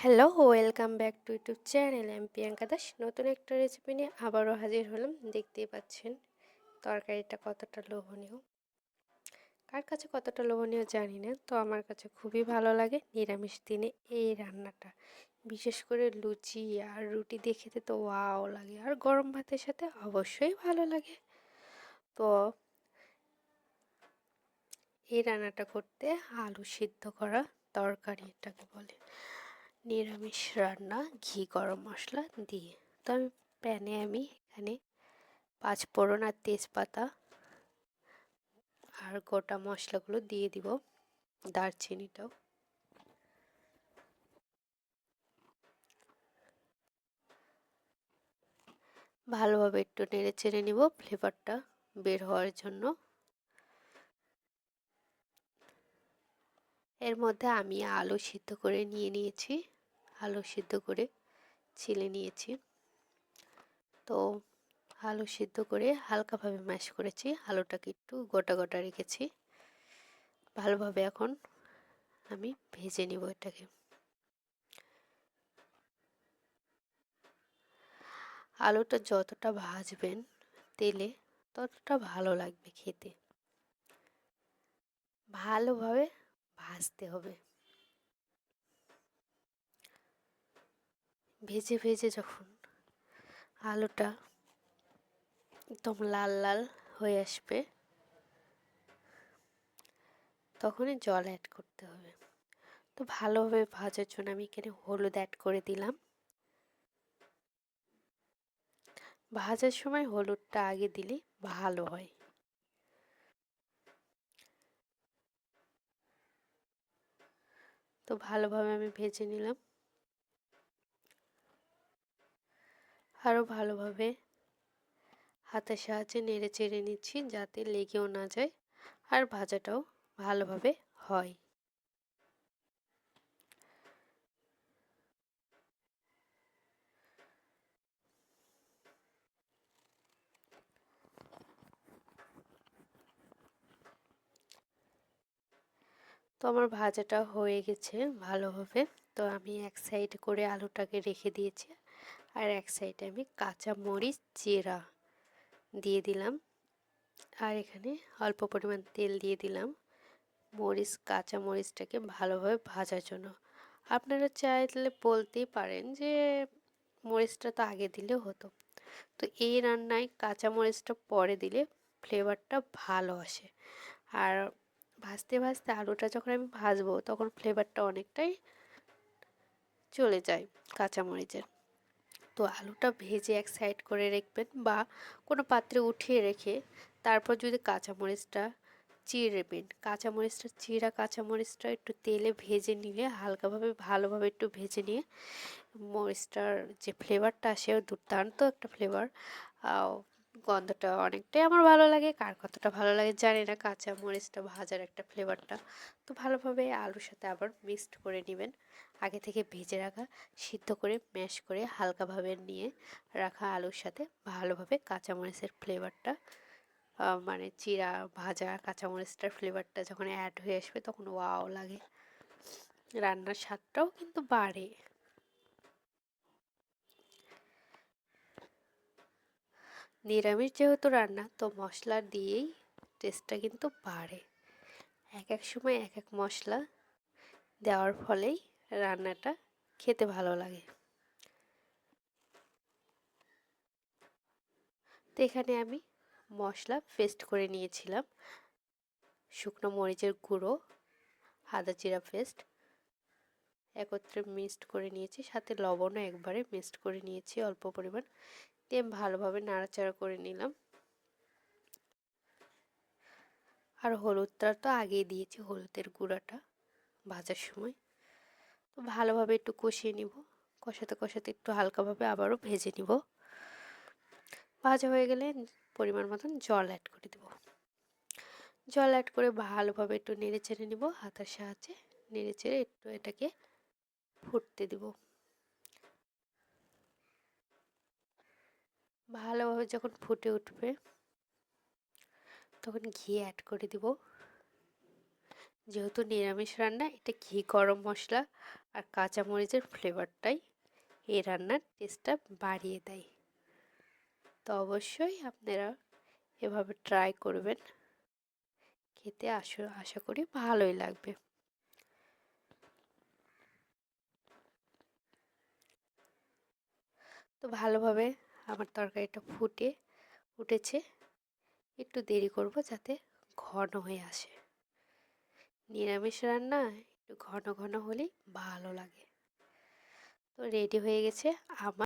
Hello, welcome back to YouTube channel আমি প্রিয়াঙ্কা দাস। নতুন একটা রেসিপি নিয়ে আবারও হাজির হলাম। দেখতেই পাচ্ছেন তরকারিটা কতটা লোভনীয়। কার কাছে কতটা লোভনীয় জানি না, তো আমার কাছে খুবই ভালো লাগে নিরামিষ দিনে এই রান্নাটা। বিশেষ করে লুচি আর রুটি দিয়ে খেতে তো ওয়াও লাগে। আর গরম ভাতের সাথে অবশ্যই ভালো লাগে। তো এই রান্নাটা করতে আলু সিদ্ধ করা তরকারি এটাকে বলে। নিরামিষ রান্না, ঘি, গরম মশলা দিয়ে। তো আমি প্যানে আমি এখানে পাঁচ ফোড়ন আর তেজপাতা আর গোটা মশলাগুলো দিয়ে দিব দারচিনিটাও। ভালোভাবে একটু নেড়ে চেড়ে নিব ফ্লেভারটা বের হওয়ার জন্য। এর মধ্যে আমি আলু সিদ্ধ করে নিয়ে নিয়েছি। আলু সিদ্ধ করে ছিলে নিয়েছি। তো আলু সিদ্ধ করে হালকাভাবে ম্যাশ করেছি। আলুটাকে একটু গোটা গোটা রেখেছি। ভালোভাবে এখন আমি ভেজে নিব এটাকে। আলুটা যতটা ভাজবেন তেলে ততটা ভালো লাগবে খেতে। ভালোভাবে ভাজতে হবে। ভেজে ভেজে যখন আলুটা একদম লাল লাল হয়ে আসবে, তখনই জল অ্যাড করতে হবে। তো ভালোভাবে ভাজার জন্য আমি এখানে হলুদ অ্যাড করে দিলাম। ভাজার সময় হলুদটা আগে দিলে ভালো হয়। তো ভালোভাবে আমি ভেজে নিলাম। আরও ভালোভাবে হাতের সাহায্যে নেড়ে চেড়ে নিচ্ছি যাতে লেগেও না যায় আর ভাজাটাও ভালোভাবে হয়। তো আমার ভাজাটা হয়ে গেছে ভালোভাবে। তো আমি এক সাইড করে আলুটাকে রেখে দিয়েছি আর এক সাইডে আমি কাঁচা মরিচ চেরা দিয়ে দিলাম। আর এখানে অল্প পরিমাণ তেল দিয়ে দিলাম মরিচ, কাঁচা মরিচটাকে ভালোভাবে ভাজার জন্য। আপনারা চাইলে বলতেই পারেন যে মরিচটা তো আগে দিলে হতো। তো এই রান্নায় কাঁচা মরিচটা পরে দিলে ফ্লেভারটা ভালো আসে। আর ভাজতে ভাজতে আলুটা যখন আমি ভাজবো তখন ফ্লেভারটা অনেকটাই চলে যায় কাঁচামরিচের। তো আলুটা ভেজে এক সাইড করে রাখবেন বা কোনো পাত্রে উঠিয়ে রেখে তারপর যদি কাঁচামরিচটা চিড়বেন, কাঁচামরিচটা চিরা কাঁচামরিচটা একটু তেলে ভেজে নিলে, হালকাভাবে, ভালোভাবে একটু ভেজে নিয়ে মরিচটার যে ফ্লেভারটা আসে দুর্দান্ত একটা ফ্লেভার গন্ধটা অনেকটাই আমার ভালো লাগে, কার কতটা ভালো লাগে জানি না কাঁচা মরিচটা ভাজার একটা ফ্লেভারটা। তো ভালোভাবে আলুর সাথে আবার মিক্সড করে নেবেন। আগে থেকে ভেজে রাখা, সিদ্ধ করে, ম্যাশ করে, হালকাভাবে নিয়ে রাখা আলুর সাথে ভালোভাবে কাঁচামরিচের ফ্লেভারটা মানে চিরা ভাজা কাঁচামরিচটার ফ্লেভারটা যখন অ্যাড হয়ে আসবে তখন ওয়াও লাগে। রান্নার স্বাদটাও কিন্তু বাড়ে। নিরামিষ যেহেতু রান্না, তো মশলা দিয়েই টেস্টটা কিন্তু বাড়ে। এক এক সময় এক এক মশলা দেওয়ার ফলেই রান্নাটা খেতে ভালো লাগে। তো এখানে আমি মশলা পেস্ট করে নিয়েছিলাম। শুকনো মরিচের গুঁড়ো, আদা জিরা পেস্ট একত্রে মিক্সড করে নিয়েছি, সাথে লবণও একবারে মিক্সড করে নিয়েছি, অল্প পরিমাণ। দিয়ে ভালোভাবে নাড়াচাড়া করে নিলাম। আর হলুদটা তো আগেই দিয়েছি, হলুদের গুঁড়াটা ভাজার সময়। তো ভালোভাবে একটু কষিয়ে নিব। কষাতে কষাতে একটু হালকাভাবে আবারও ভেজে নিব। ভাজা হয়ে গেলে পরিমাণ মতন জল অ্যাড করে দেব। জল অ্যাড করে ভালোভাবে একটু নেড়ে চেড়ে নিব হাতের সাহায্যে। নেড়ে চেড়ে একটু এটাকে ফুটতে দেব। ভালোভাবে যখন ফুটে উঠবে, তখন ঘি অ্যাড করে দিব। যেহেতু নিরামিষ রান্না, এটা ঘি গরম মশলা আর কাঁচামরিচের ফ্লেভারটাই এই রান্নার টেস্টটা বাড়িয়ে দেয়। তো অবশ্যই আপনারা এভাবে ট্রাই করবেন। খেতে আশা আশা করি ভালোই লাগবে। তো ভালোভাবে আমার তরকারিটা ফুটে উঠেছে একটু দেরি করব যাতে ঘন হয়ে আসে। নিরামিষ রান্না একটু ঘন ঘন হলেই ভালো লাগে। তো রেডি হয়ে গেছে আমার